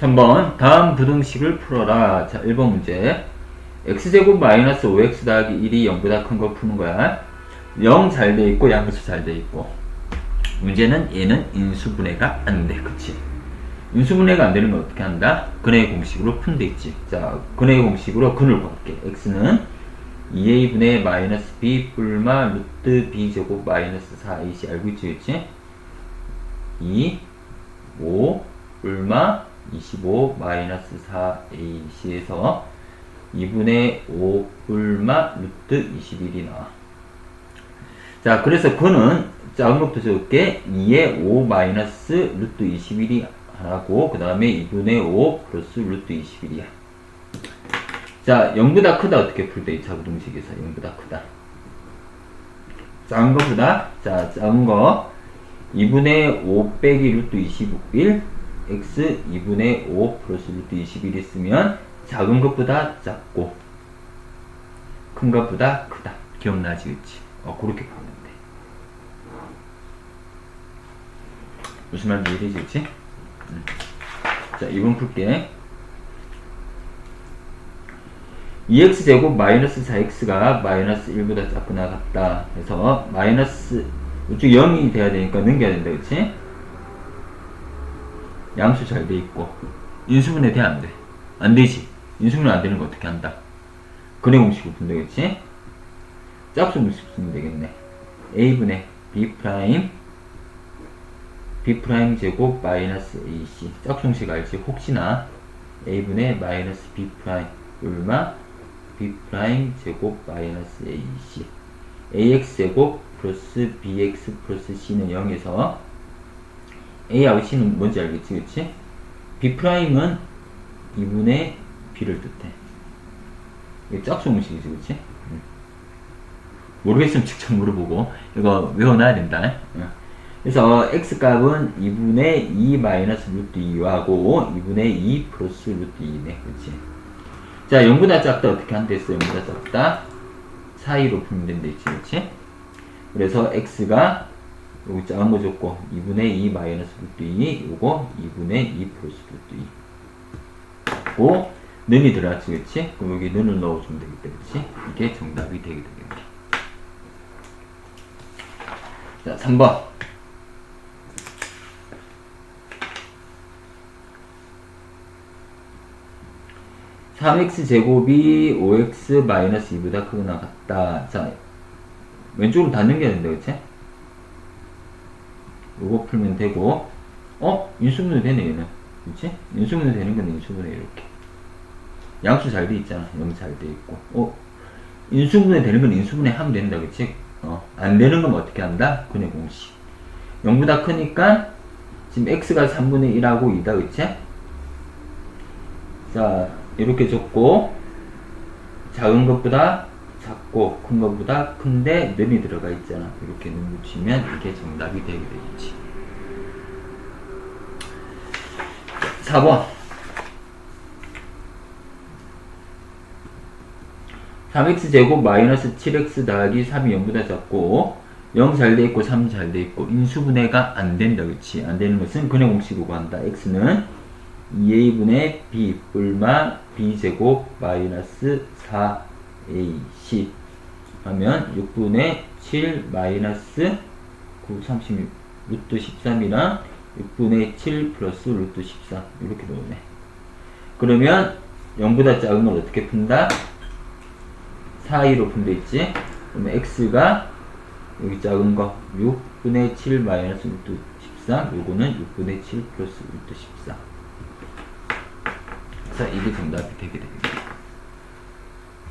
3번 다음 부등식을 풀어라. 자, 1번 문제. x제곱 마이너스 5x 더하기 1이 0보다 큰 거 푸는 거야. 0 잘 돼 있고 양수 잘 돼 있고. 문제는 얘는 인수분해가 안 돼. 그치? 인수분해가 안 되는 건 어떻게 한다? 근의 공식으로 푼데 있지. 자, 근의 공식으로 근을 구할게. x는 2a분의 마이너스 b 뿔마 루트 b 제곱 마이너스 4ac 알고 있지, 그치? 2, 5, 뿔마 25 마이너스 4ac에서 2분의 5 뿔마 루트 21이 나와. 자, 그래서 그는 작은 것부터 적을게 2의 5 마이너스 루트 21이 하나고 그 다음에 2분의 5 플러스 루트 21이야. 자, 0보다 크다 어떻게 풀때 이 자구동식에서 0보다 크다. 작은 거보다 자, 작은 거 2분의 5 빼기 루트 21 x 2분의 5 플러스 루트 21 있으면 작은 것보다 작고 큰 것보다 크다. 기억나지, 그치? 어, 그렇게 돼. 무슨 말인지 이해되지, 그치? 음. 자, 2번 풀게. 2x제곱 마이너스 4x가 마이너스 1보다 작거나 같다. 그래서 마이너스 이쪽 0이 돼야 되니까 넘겨야 된다. 그치? 양수 잘 돼 있고 인수분해 돼 안 돼? 안 되지. 인수분해 안 되는 거 어떻게 한다? 근의 공식을 푼다. 그치? 짝수 공식 쓰면 되겠네. a분의 b 프라임 b 프라임 제곱 마이너스 ac 짝수 공식 알지? 혹시나 a분의 마이너스 b 프라임 얼마 b 프라임 제곱 마이너스 ac ax 제곱 플러스 bx 플러스 c는 0에서 a하고 c는 뭔지 알겠지 그치? b 프라임은 2분의 b를 뜻해 이게 짝수 공식이지 그치? 응. 모르겠으면 직접 물어보고 이거 외워놔야 된다 응. 그래서 x 값은 2분의 2 마이너스 루트 2하고 2분의 2 플러스 루트 2네 그치? 자 0보다 작다 어떻게 한댔어 0보다 작다 사이로 풀면 된다 있지 그치? 그래서 x가 여기 작은 거 줬고 2분의 2 마이너스 루트 2 요거 2분의 2 플러스 루트 2 고 는이 들어갔지 그치? 그럼 여기 는을 넣어주면 되겠다 그치? 이게 정답이 되게 되겠네 자 3번 삼 x 제곱이 5x 마이너스 2보다 크거나 같다. 자, 왼쪽으로 다 넘겨야 된다, 그치? 요거 풀면 되고, 어? 인수분해 되네, 얘는. 그치? 인수분해 되는 건 인수분해, 이렇게. 양수 잘 돼 있잖아. 0잘돼 있고. 어? 인수분해 되는 건 인수분해 하면 된다, 그치? 어. 안 되는 건 어떻게 한다? 근의 공식. 0보다 크니까, 지금 x가 3분의 1하고 2다, 그치? 자, 이렇게 적고, 작은 것보다 작고 큰 것보다 큰데 는이 들어가 있잖아. 이렇게 는 붙이면 이게 정답이 되게 되겠지. 4번 3x제곱 마이너스 7x 더하기 3이 0보다 작고 0 잘 돼 있고 3 잘 돼 있고 인수분해가 안 된다 그치 안 되는 것은 근의 공식으로 구한다 x는 2a분의 b 뿔마 b제곱 마이너스 4ac 하면 6분의 7 마이너스 9, 36 루트 13이랑 6분의 7 플러스 루트 13 이렇게 나오네 그러면 0보다 작은 걸 어떻게 푼다? 4이로 푼데 있지 그러면 x가 여기 작은 거 6분의 7 마이너스 루트 13 요거는 6분의 7 플러스 루트 14 자, 이게 정답이 되게 되겠네.